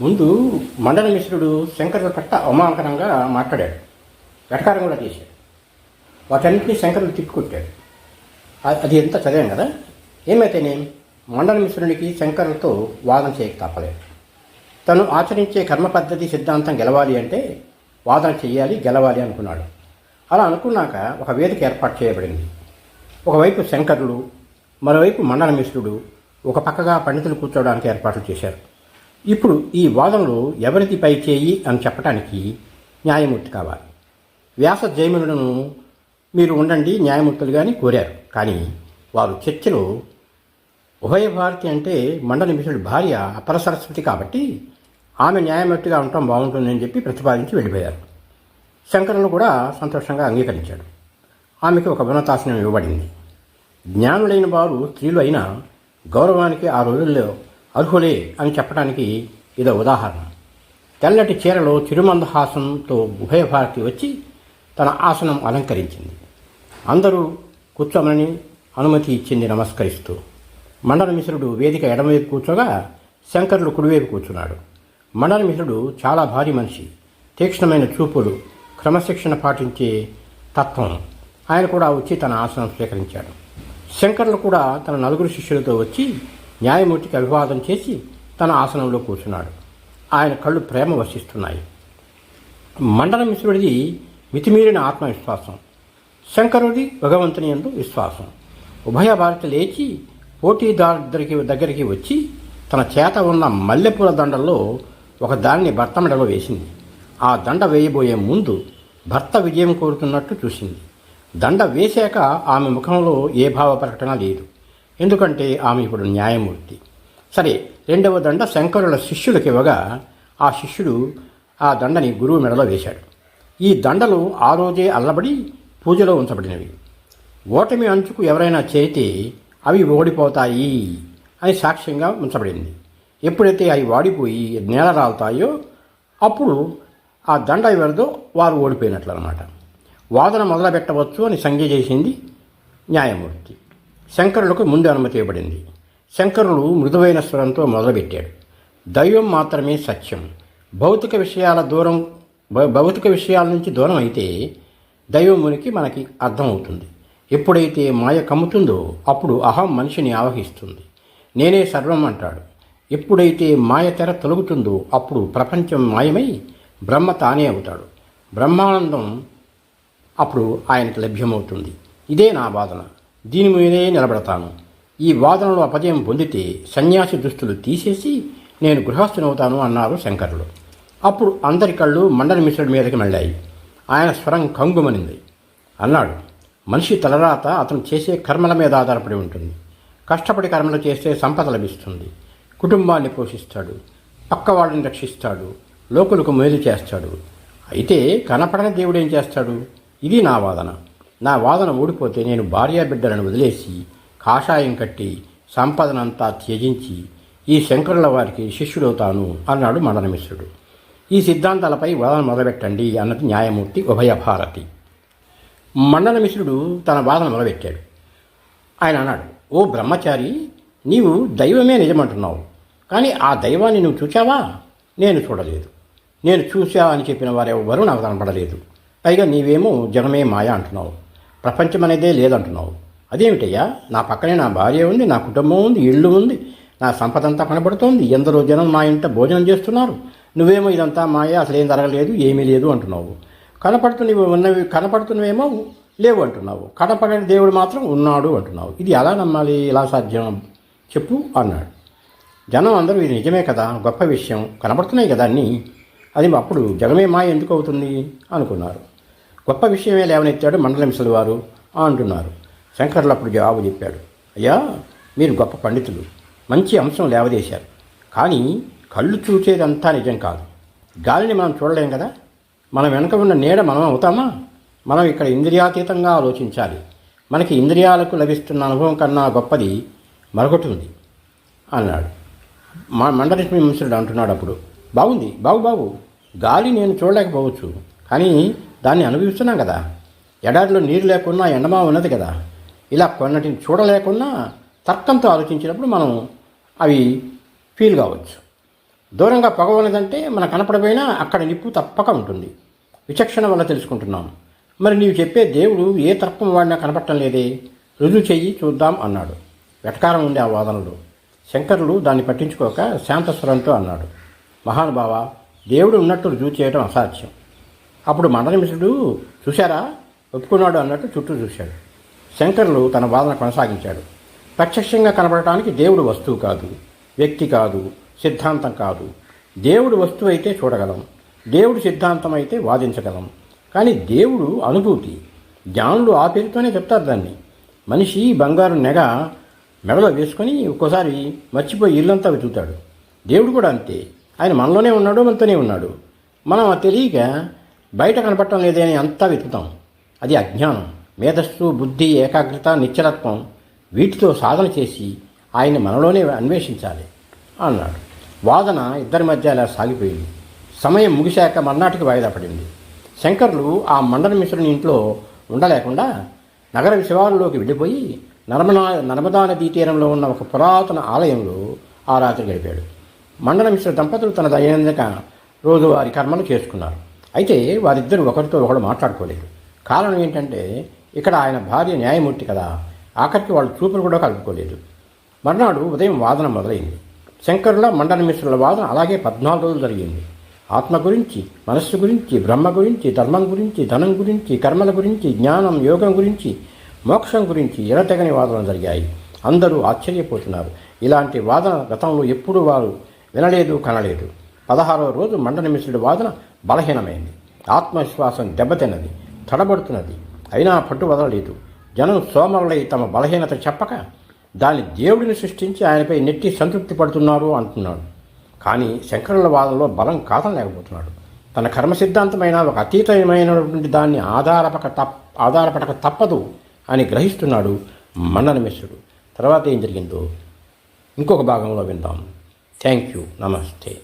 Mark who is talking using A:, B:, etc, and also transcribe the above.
A: ముందు మండల మిశ్రుడు శంకరుడు పట్ల అవమానకరంగా మాట్లాడాడు. వెటకారం కూడా చేశాడు. వాటన్నింటినీ శంకరుడు తిట్టుకొట్టాడు అది ఎంత చదివాం కదా? ఏమైతేనే మండల మిశ్రునికి శంకరులతో వాదన చేయక తప్పలేదు. తను ఆచరించే కర్మ పద్ధతి సిద్ధాంతం గెలవాలి అంటే వాదన చెయ్యాలి గెలవాలి అనుకున్నాడు. అలా అనుకున్నాక ఒక వేదిక ఏర్పాటు చేయబడింది. ఒకవైపు శంకరుడు మరోవైపు మండల మిశ్రుడు ఒక పక్కగా పండితులు కూర్చోవడానికి ఏర్పాట్లు చేశారు. ఇప్పుడు ఈ వాదనలో ఎవరిది పై చేయి అని చెప్పడానికి న్యాయమూర్తి కావాలి. వ్యాస జైములను మీరు ఉండండి న్యాయమూర్తులుగాని కోరారు. కానీ వారు చర్చలో ఉభయ భారతి అంటే మండల మిశ్రుడి భార్య అపర సరస్వతి కాబట్టి ఆమె న్యాయమూర్తిగా ఉండటం బాగుంటుందని చెప్పి ప్రతిపాదించి వెళ్ళిపోయారు. శంకరులు కూడా సంతోషంగా అంగీకరించాడు ఆమెకు ఒక ఉన్నతాసనం ఇవ్వబడింది. జ్ఞానులైన వారు స్త్రీలు అయినా గౌరవానికి ఆ రోజుల్లో అర్హులే అని చెప్పడానికి ఇదో ఉదాహరణ. తెల్లటి చీరలో తిరుమందహాసంతో ఉభయభారతి వచ్చి తన ఆసనం అలంకరించింది. అందరూ కూర్చోమని అనుమతి ఇచ్చింది నమస్కరిస్తూ. మండల మిశ్రుడు వేదిక ఎడమవైపు కూర్చోగా శంకరుడు కుడివైపు కూర్చున్నాడు మండల మిశ్రుడు చాలా భారీ మనిషి. తీక్ష్ణమైన చూపులు క్రమశిక్షణ పాటించే తత్వం. ఆయన కూడా వచ్చి తన ఆసనం స్వీకరించాడు. శంకరులు కూడా తన నలుగురు శిష్యులతో వచ్చి న్యాయమూర్తికి అభివాదం చేసి తన ఆసనంలో కూర్చున్నాడు. ఆయన కళ్ళు ప్రేమ వర్షిస్తున్నాయి మండల మిశ్రుడిది మితిమీరిన ఆత్మవిశ్వాసం. శంకరుడి భగవంతుని ఎందు విశ్వాసం. ఉభయ భారత లేచి పోటీదారుద్దరికి దగ్గరికి వచ్చి తన చేత ఉన్న మల్లెపూల దండల్లో ఒక దాన్ని భర్త మెడలో వేసింది. ఆ దండ వేయబోయే ముందు భర్త విజయం కోరుతున్నట్టు చూసింది. దండ వేశాక ఆమె ముఖంలో ఏ భావ ప్రకటన లేదు. ఎందుకంటే ఆమె ఇప్పుడు న్యాయమూర్తి. సరే రెండవ దండ శంకరుల శిష్యులకు ఇవ్వగా ఆ శిష్యుడు ఆ దండని గురువు మెడలో వేశాడు. ఈ దండలు ఆ రోజే అల్లబడి పూజలో ఉంచబడినవి. ఓటమి అంచుకు ఎవరైనా చేరితే అవి ఓడిపోతాయి అని సాక్ష్యంగా ఉంచబడింది. ఎప్పుడైతే అవి వాడిపోయి నేల రాలుతాయో అప్పుడు ఆ దండ ఎవరిదో వారు ఓడిపోయినట్లు అనమాట వాదన మొదలుపెట్టవచ్చు అని సంజ్ఞ చేసింది న్యాయమూర్తి. శంకరులకు ముందు అనుమతి ఇవ్వబడింది. శంకరులు మృదువైన స్వరంతో మొదలుపెట్టాడు దైవం మాత్రమే సత్యం. భౌతిక విషయాల దూరం భౌతిక విషయాల నుంచి దూరం అయితే దైవం ఉనికి మనకి అర్థమవుతుంది. ఎప్పుడైతే మాయ కమ్ముతుందో అప్పుడు అహం మనిషిని ఆవహిస్తుంది. నేనే సర్వం అంటాడు. ఎప్పుడైతే మాయ తెర తొలగుతుందో అప్పుడు ప్రపంచం మాయమై బ్రహ్మ తానే అవుతాడు. బ్రహ్మానందం అప్పుడు ఆయనకు లభ్యమవుతుంది. ఇదే నా వాదన. దీని మీదే నిలబడతాను. ఈ వాదనలో అపజయం పొందితే సన్యాసి దుస్తులు తీసేసి నేను గృహస్థునవుతాను అన్నారు శంకరులు. అప్పుడు అందరి కళ్ళు మండల మిశ్రుడి మీదకి మళ్ళాయి. ఆయన స్వరం కంగుమనింది. అన్నాడు మనిషి తలరాత అతను చేసే కర్మల మీద ఆధారపడి ఉంటుంది. కష్టపడి కర్మలు చేస్తే సంపద లభిస్తుంది. కుటుంబాన్ని పోషిస్తాడు. పక్కవాళ్ళని రక్షిస్తాడు. లోకులకు మేలు చేస్తాడు. అయితే కనపడని దేవుడు ఏం చేస్తాడు? ఇది నా వాదన. నా వాదన ఓడిపోతే నేను భార్యాబిడ్డలను వదిలేసి కాషాయం కట్టి సంపదనంతా త్యజించి ఈ శంకరుల వారికి శిష్యుడవుతాను అన్నాడు మండనమిశ్రుడు ఈ సిద్ధాంతాలపై వాదన మొదలుపెట్టండి అన్నది న్యాయమూర్తి ఉభయ భారతి. మండనమిశ్రుడు తన వాదన మొదలుపెట్టాడు. ఆయన అన్నాడు ఓ బ్రహ్మచారి నీవు దైవమే నిజమంటున్నావు. కానీ ఆ దైవాన్ని నువ్వు చూచావా? నేను చూడలేదు. నేను చూసా అని చెప్పిన వారెవ్వరూ నాకు కనపడలేదు. పైగా నీవేమో జనమే మాయ అంటున్నావు. ప్రపంచం అనేదే లేదంటున్నావు. అదేమిటయ్యా? నా పక్కనే నా భార్య ఉంది నా కుటుంబం ఉంది ఇల్లు ఉంది నా సంపద అంతా కనబడుతోంది ఎందరో జనం మా ఇంట భోజనం చేస్తున్నారు. నువ్వేమో ఇదంతా మాయ అసలు ఏం జరగలేదు ఏమీ లేదు అంటున్నావు. కనపడుతున్నవి ఉన్నవి కనపడుతున్నవేమో లేవు అంటున్నావు. కనపడని దేవుడు మాత్రం ఉన్నాడు అంటున్నావు. ఇది ఎలా నమ్మాలి? ఎలా సాధ్యం? చెప్పు అన్నాడు. జనం అందరూ ఇది నిజమే కదా గొప్ప విషయం. కనబడుతున్నాయి కదా అన్నీ. అది అప్పుడు జగమే మాయ ఎందుకు అవుతుంది? అనుకున్నారు. గొప్ప విషయమే లేవనెత్తాడు మండలంశుల వారు అంటున్నారు. శంకర్లు అప్పుడు జవాబు చెప్పాడు. అయ్యా మీరు గొప్ప పండితులు. మంచి అంశం లేవదేశారు. కానీ కళ్ళు చూసేదంతా నిజం కాదు. గాలిని మనం చూడలేం కదా? మనం వెనక ఉన్న నీడ మనం అవుతామా? మనం ఇక్కడ ఇంద్రియాతీతంగా ఆలోచించాలి. మనకి ఇంద్రియాలకు లభిస్తున్న అనుభవం కన్నా గొప్పది మరొకటి ఉంది అన్నాడు. మా మండలక్ష్మి మిశ్రుడు అంటున్నాడు అప్పుడు. బాగుంది. బాగు బాగు. గాలి నేను చూడలేకపోవచ్చు. కానీ దాన్ని అనుభవిస్తున్నాం కదా. ఎడారిలో నీరు లేకున్నా ఎండమా ఉన్నది కదా. ఇలా కొన్నటిని చూడలేకున్నా తర్కంతో ఆలోచించినప్పుడు మనం అవి ఫీల్ కావచ్చు. దూరంగా పొగ ఉన్నదంటే మన కనపడపోయినా అక్కడ నిప్పు తప్పక ఉంటుంది. విచక్షణ వల్ల తెలుసుకుంటున్నాం. మరి నీవు చెప్పే దేవుడు ఏ తర్కం వాడినా కనపడటం లేదే. రుజువు చెయ్యి చూద్దాం అన్నాడు. వెటకారం ఉండే ఆ వాదనలు. శంకరులు దాన్ని పట్టించుకోక శాంతస్వరంతో అన్నాడు. మహానుభావ దేవుడు ఉన్నట్టు రుజువు చేయడం అసాధ్యం. అప్పుడు మండలమిశ్రుడు చూశారా? ఒప్పుకున్నాడు అన్నట్టు చుట్టూ చూశాడు. శంకరులు తన వాదన కొనసాగించాడు ప్రత్యక్షంగా కనబడటానికి దేవుడు వస్తువు కాదు వ్యక్తి కాదు సిద్ధాంతం కాదు. దేవుడు వస్తువు అయితే చూడగలం దేవుడు సిద్ధాంతం అయితే వాదించగలం. కానీ దేవుడు అనుభూతి. జ్ఞానులు ఆ పేరుతోనే చెప్తారు దాన్ని. మనిషి బంగారు నెగ మెడలో వేసుకొని ఒక్కోసారి మర్చిపోయి ఇల్లంతా వెతుకుతాడు. దేవుడు కూడా అంతే. ఆయన మనలోనే ఉన్నాడు మనతోనే ఉన్నాడు. మనం తెలియక బయట కనపడటం లేదే అని అంతా వెతుకుతాం. అది అజ్ఞానం. మేధస్సు బుద్ధి ఏకాగ్రత నిశ్చలత్వం వీటితో సాధన చేసి ఆయన మనలోనే అన్వేషించాలి అన్నాడు. వాదన ఇద్దరి మధ్య అలా సాగిపోయింది. సమయం ముగిశాక మర్నాటికి వాయిదా పడింది. శంకర్లు ఆ మండల మిశ్రుని ఇంట్లో ఉండలేకుండా నగర శివారులోకి వెళ్ళిపోయి నర్మదా నర్మదా నదీ తీరంలో ఉన్న ఒక పురాతన ఆలయంలో ఆ రాత్రి గడిపాడు. మండల మిశ్ర దంపతులు తన దైనందిక రోజువారి కర్మలు చేసుకున్నారు. అయితే వారిద్దరూ ఒకరితో ఒకడు మాట్లాడుకోలేదు. కారణం ఏంటంటే ఇక్కడ ఆయన భార్య న్యాయమూర్తి కదా ఆఖరికి వాళ్ళు చూపులు కూడా కలుపుకోలేదు. మర్నాడు ఉదయం వాదన మొదలైంది. శంకరుల మండల మిశ్రుల వాదన అలాగే పద్నాలుగు రోజులు జరిగింది. ఆత్మ గురించి మనస్సు గురించి బ్రహ్మ గురించి ధర్మం గురించి ధనం గురించి కర్మల గురించి జ్ఞానం యోగం గురించి మోక్షం గురించి ఎడతెగని వాదనలు జరిగాయి. అందరూ ఆశ్చర్యపోతున్నారు. ఇలాంటి వాదన గతంలో ఎప్పుడూ వారు వినలేదు కనలేదు. పదహారవ రోజు మండల మిశ్రుడి వాదన బలహీనమైంది. ఆత్మవిశ్వాసం దెబ్బతిన్నది తడబడుతున్నది. అయినా పట్టు వదలలేదు. జనం సోమరులై తమ బలహీనత చెప్పక దాని దేవుడిని సృష్టించి ఆయనపై నెట్టి సంతృప్తి పడుతున్నారు అంటున్నాడు. కానీ శంకరుల వాదంలో బలం కాదనలేకపోతున్నాడు. తన కర్మ సిద్ధాంతమైన ఒక అతీతమైనటువంటి దాన్ని ఆధారపక తప్ ఆధారపడక తప్పదు అని గ్రహిస్తున్నాడు మన్నన మిశ్రుడు తర్వాత ఏం జరిగిందో ఇంకొక భాగంలో విందాం. Thank you. నమస్తే.